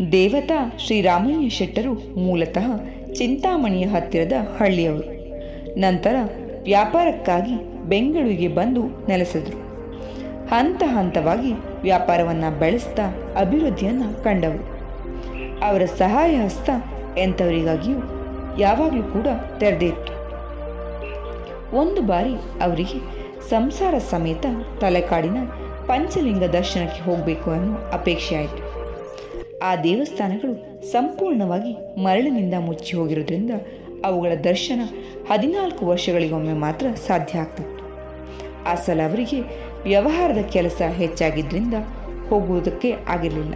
ದೇವತಾ ಶ್ರೀರಾಮಯ್ಯ ಶೆಟ್ಟರು ಮೂಲತಃ ಚಿಂತಾಮಣಿಯ ಹತ್ತಿರದ ಹಳ್ಳಿಯವರು. ನಂತರ ವ್ಯಾಪಾರಕ್ಕಾಗಿ ಬೆಂಗಳೂರಿಗೆ ಬಂದು ನೆಲೆಸಿದರು. ಹಂತ ಹಂತವಾಗಿ ವ್ಯಾಪಾರವನ್ನು ಬೆಳೆಸ್ತಾ ಅಭಿವೃದ್ಧಿಯನ್ನು ಕಂಡವರು. ಅವರ ಸಹಾಯ ಹಸ್ತ ಎಂಥವರಿಗಾಗಿಯೂ ಯಾವಾಗಲೂ ಕೂಡ ತೆರೆದೇ ಇತ್ತು. ಒಂದು ಬಾರಿ ಅವರಿಗೆ ಸಂಸಾರ ಸಮೇತ ತಲೆಕಾಡಿನ ಪಂಚಲಿಂಗ ದರ್ಶನಕ್ಕೆ ಹೋಗಬೇಕು ಅನ್ನೋ ಅಪೇಕ್ಷೆ ಆಯಿತು. ಆ ದೇವಸ್ಥಾನಗಳು ಸಂಪೂರ್ಣವಾಗಿ ಮರಳಿನಿಂದ ಮುಚ್ಚಿ ಹೋಗಿರೋದ್ರಿಂದ ಅವುಗಳ ದರ್ಶನ ಹದಿನಾಲ್ಕು ವರ್ಷಗಳಿಗೊಮ್ಮೆ ಮಾತ್ರ ಸಾಧ್ಯ ಆಗ್ತಿತ್ತು. ಆ ಅವರಿಗೆ ವ್ಯವಹಾರದ ಕೆಲಸ ಹೆಚ್ಚಾಗಿದ್ದರಿಂದ ಹೋಗುವುದಕ್ಕೆ ಆಗಿರಲಿಲ್ಲ.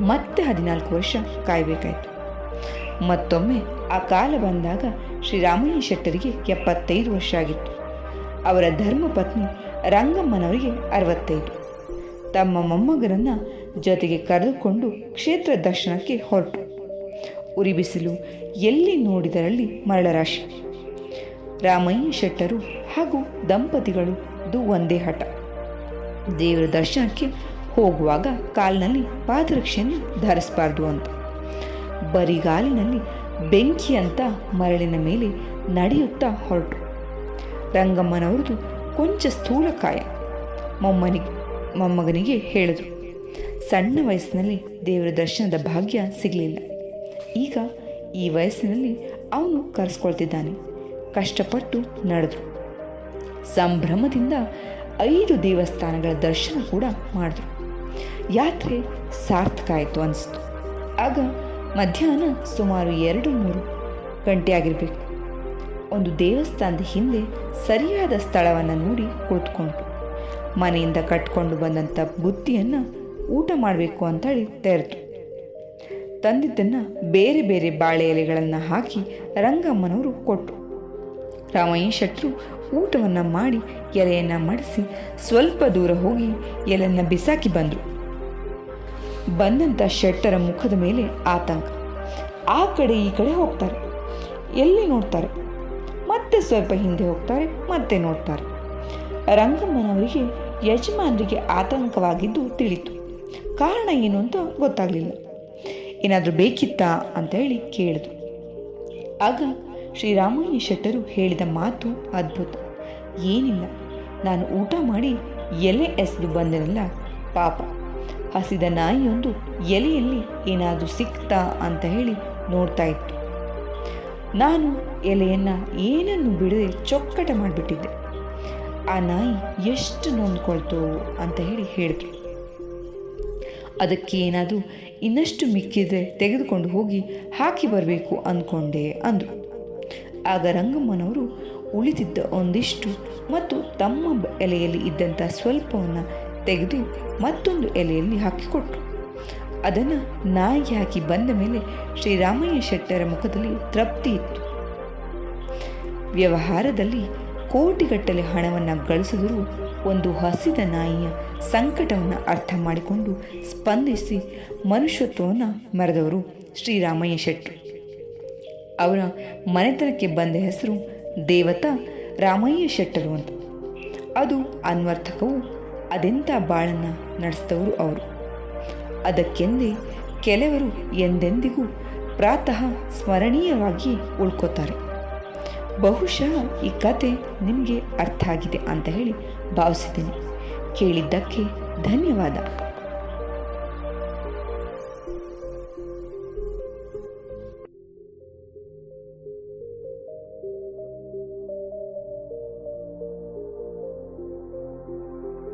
ಮತ್ತೆ ಹದಿನಾಲ್ಕು ವರ್ಷ ಕಾಯಬೇಕಾಯಿತು. ಮತ್ತೊಮ್ಮೆ ಆ ಕಾಲ ಬಂದಾಗ ಶ್ರೀರಾಮಯ್ಯ ಶೆಟ್ಟರಿಗೆ ಎಪ್ಪತ್ತೈದು ವರ್ಷ ಆಗಿತ್ತು. ಅವರ ಧರ್ಮಪತ್ನಿ ರಂಗಮ್ಮನವರಿಗೆ ಅರವತ್ತೈದು. ತಮ್ಮ ಮೊಮ್ಮಗರನ್ನ ಜೊತೆಗೆ ಕರೆದುಕೊಂಡು ಕ್ಷೇತ್ರ ದರ್ಶನಕ್ಕೆ ಹೊರಟು. ಉರಿ ಬಿಸಿಲು ಎಲ್ಲಿ ನೋಡಿದರಲ್ಲಿ ಮರಳರಾಶಿ ರಾಮಯ್ಯ ಶೆಟ್ಟರು ಹಾಗೂ ದಂಪತಿಗಳು ಇದು ಒಂದೇ ಹಠ. ದೇವರ ದರ್ಶನಕ್ಕೆ ಹೋಗುವಾಗ ಕಾಲಿನಲ್ಲಿ ಪಾದರಕ್ಷೆಯನ್ನು ಧರಿಸಬಾರ್ದು ಅಂತ. ಬರಿಗಾಲಿನಲ್ಲಿ ಬೆಂಕಿಯಂತ ಮರಳಿನ ಮೇಲೆ ನಡೆಯುತ್ತಾ ಹೊರಟು. ರಂಗಮ್ಮನವ್ರದ್ದು ಕೊಂಚ ಸ್ಥೂಲಕಾಯ. ಮೊಮ್ಮನಿಗೆ ಮೊಮ್ಮಗನಿಗೆ ಹೇಳಿದರು. ಸಣ್ಣ ವಯಸ್ಸಿನಲ್ಲಿ ದೇವರ ದರ್ಶನದ ಭಾಗ್ಯ ಸಿಗಲಿಲ್ಲ. ಈಗ ಈ ವಯಸ್ಸಿನಲ್ಲಿ ಅವನು ಕರೆಸ್ಕೊಳ್ತಿದ್ದಾನೆ. ಕಷ್ಟಪಟ್ಟು ನಡೆದ್ರು ಸಂಭ್ರಮದಿಂದ ಐದು ದೇವಸ್ಥಾನಗಳ ದರ್ಶನ ಕೂಡ ಮಾಡಿದ್ರು. ಯಾತ್ರೆ ಸಾರ್ಥಕ ಆಯಿತು ಅನಿಸ್ತು. ಆಗ ಮಧ್ಯಾಹ್ನ ಸುಮಾರು ಎರಡು ಮೂರು ಗಂಟೆ ಆಗಿರಬೇಕು ಒಂದು ದೇವಸ್ಥಾನದ ಹಿಂದೆ ಸರಿಯಾದ ಸ್ಥಳವನ್ನು ನೋಡಿ ಕುಳಿತುಕೊಂಡು ಮನೆಯಿಂದ ಕಟ್ಕೊಂಡು ಬಂದಂಥ ಬುತ್ತಿಯನ್ನು ಊಟ ಮಾಡಬೇಕು ಅಂತೇಳಿ ತೆರೆದು ತಂದಿದ್ದನ್ನು ಬೇರೆ ಬೇರೆ ಬಾಳೆ ಎಲೆಗಳನ್ನು ಹಾಕಿ ರಂಗಮ್ಮನವರು ಕೊಟ್ಟರು ರಾಮಯ್ಯ ಶೆಟ್ಟರು ಊಟವನ್ನು ಮಾಡಿ ಎಲೆಯನ್ನು ಮಡಿಸಿ ಸ್ವಲ್ಪ ದೂರ ಹೋಗಿ ಎಲೆಯನ್ನು ಬಿಸಾಕಿ ಬಂದರು. ಬಂದಂಥ ಶೆಟ್ಟರ ಮುಖದ ಮೇಲೆ ಆತಂಕ. ಆ ಕಡೆ ಈ ಕಡೆ ಹೋಗ್ತಾರೆ. ಎಲ್ಲಿ ನೋಡ್ತಾರೆ? ಮತ್ತೆ ಸ್ವಲ್ಪ ಹಿಂದೆ ಹೋಗ್ತಾರೆ, ಮತ್ತೆ ನೋಡ್ತಾರೆ. ರಂಗಮ್ಮನವರಿಗೆ ಯಜಮಾನರಿಗೆ ಆತಂಕವಾಗಿದ್ದು ತಿಳಿತು. ಕಾರಣ ಏನು ಅಂತ ಗೊತ್ತಾಗಲಿಲ್ಲ. ಏನಾದರೂ ಬೇಕಿತ್ತಾ ಅಂತ ಹೇಳಿ ಕೇಳಿದ್ರು ಆಗ ಶ್ರೀರಾಮಯ್ಯ ಶೆಟ್ಟರು ಹೇಳಿದ ಮಾತು ಅದ್ಭುತ. ಏನಿಲ್ಲ, ನಾನು ಊಟ ಮಾಡಿ ಎಲೆ ಎಸೆದು ಬಂದೆನಲ್ಲ, ಪಾಪ. ಹಸಿದ ನಾಯಿಯೊಂದು ಎಲೆಯಲ್ಲಿ ಏನಾದರೂ ಸಿಕ್ತಾ ಅಂತ ಹೇಳಿ ನೋಡ್ತಾ ಇತ್ತು. ನಾನು ಎಲೆಯನ್ನು ಏನನ್ನು ಬಿಡದೆ ಚೊಕ್ಕಟ ಮಾಡಿಬಿಟ್ಟಿದ್ದೆ. ಆ ನಾಯಿ ಎಷ್ಟು ನೊಂದ್ಕೊಳ್ತು ಅಂತ ಹೇಳಿ ಹೇಳಿದ್ರು ಅದಕ್ಕೆ ಏನಾದರೂ ಇನ್ನಷ್ಟು ಮಿಕ್ಕಿದ್ರೆ ತೆಗೆದುಕೊಂಡು ಹೋಗಿ ಹಾಕಿ ಬರಬೇಕು ಅಂದ್ಕೊಂಡೆ ಅಂದರು. ಆಗ ರಂಗಮ್ಮನವರು ಉಳಿದಿದ್ದ ಒಂದಿಷ್ಟು ಮತ್ತು ತಮ್ಮ ಎಲೆಯಲ್ಲಿ ಇದ್ದಂಥ ಸ್ವಲ್ಪವನ್ನು ತೆಗೆದು ಮತ್ತೊಂದು ಎಲೆಯಲ್ಲಿ ಹಾಕಿಕೊಟ್ರು. ಅದನ್ನು ನಾಯಿಗೆ ಹಾಕಿ ಬಂದ ಮೇಲೆ ಶ್ರೀರಾಮಯ್ಯ ಶೆಟ್ಟರ ಮುಖದಲ್ಲಿ ತೃಪ್ತಿ ಇತ್ತು. ವ್ಯವಹಾರದಲ್ಲಿ ಕೋಟಿಗಟ್ಟಲೆ ಹಣವನ್ನು ಗಳಿಸಿದರೂ ಒಂದು ಹಸಿದ ನಾಯಿಯ ಸಂಕಟವನ್ನು ಅರ್ಥ ಮಾಡಿಕೊಂಡು ಸ್ಪಂದಿಸಿ ಮನುಷ್ಯತ್ವವನ್ನು ಮರೆದವರು ಶ್ರೀರಾಮಯ್ಯ ಶೆಟ್ಟರು ಅವರ ಮನೆತನಕ್ಕೆ ಬಂದ ಹೆಸರು ದೇವತಾ ರಾಮಯ್ಯ ಶೆಟ್ಟರು ಅಂತ. ಅದು ಅನ್ವರ್ಥಕವು ಅದೆಂಥ ಬಾಳನ್ನು ನಡೆಸಿದವರು ಅವರು. ಅದಕ್ಕೆಂದೇ ಕೆಲವರು ಎಂದೆಂದಿಗೂ ಪ್ರಾತಃ ಸ್ಮರಣೀಯವಾಗಿ ಉಳ್ಕೋತಾರೆ. ಬಹುಶಃ ಈ ಕತೆ ನಿಮಗೆ ಅರ್ಥ ಆಗಿದೆ ಅಂತ ಹೇಳಿ ಭಾವಿಸಿದ್ದೀನಿ ಕೇಳಿದ್ದಕ್ಕೆ ಧನ್ಯವಾದ.